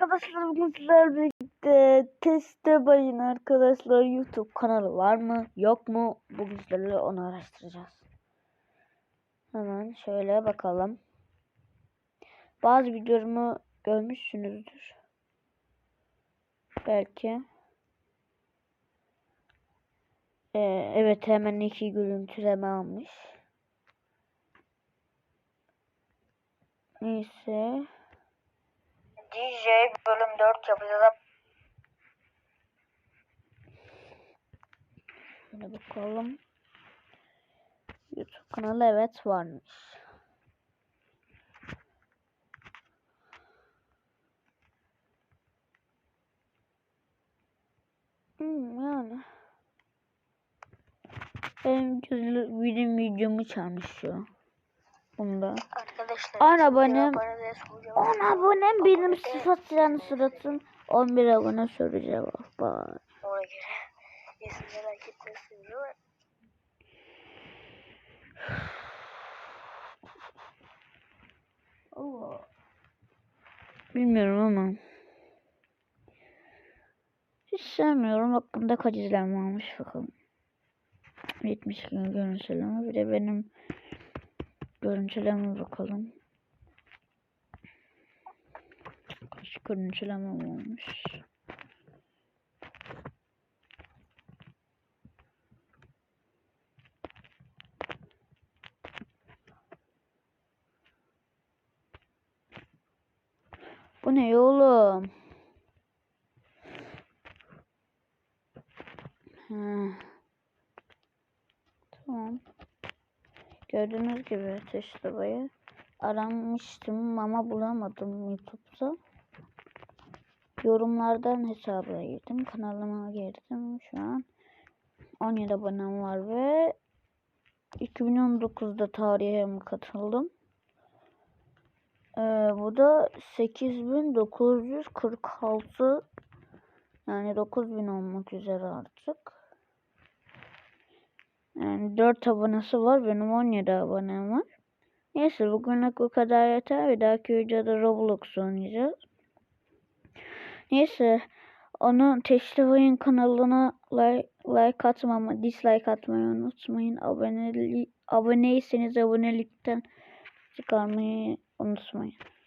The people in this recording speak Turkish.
Arkadaşlar bugün sizlerle birlikte teste bayın arkadaşlar YouTube kanalı var mı yok mu bugün sizlerle onu araştıracağız. Hemen şöyle bakalım. Bazı videomu görmüşsünüzdür. Belki. Ee, evet hemen iki görüntüleme almış. Neyse. DJ bölüm 4 yapacağız. Şöyle bakalım. YouTube kanalı evet varmış. Hmm, yani. Benim videomu çalmış şu. Bunda. Arkadaşlar. On şimdi abonem- abone soracağım. 10 abonem benim sıfat yani suratım. 11 abone soru cevap var. Ona göre. İsim merak etmesin değil mi? Allah. Bilmiyorum ama. Hiç sevmiyorum. Hakkında kaç izlenme almış bakalım. 70 gün görüntüleme. Bir de benim görüntüleme bakalım. Kaç görüntüleme olmuş. Bu ne oğlum? Ha. Tamam. Gördüğünüz gibi Tesla'yı aramıştım ama bulamadım YouTube'da. Yorumlardan hesaba girdim. Kanalıma girdim şu an. 17 abonem var ve 2019'da tarihe mi katıldım? Ee, bu da 8946 yani 9000 olmak üzere artık. Yani 4 abonesi var. Benim 17 abonem var. Neyse bugünlük bu kadar yeter. Bir dahaki videoda Roblox oynayacağız. Neyse onun Teşrif Oyun kanalına like, like atmama, dislike atmayı unutmayın. Abone, aboneyseniz abonelikten çıkarmayı unutmayın.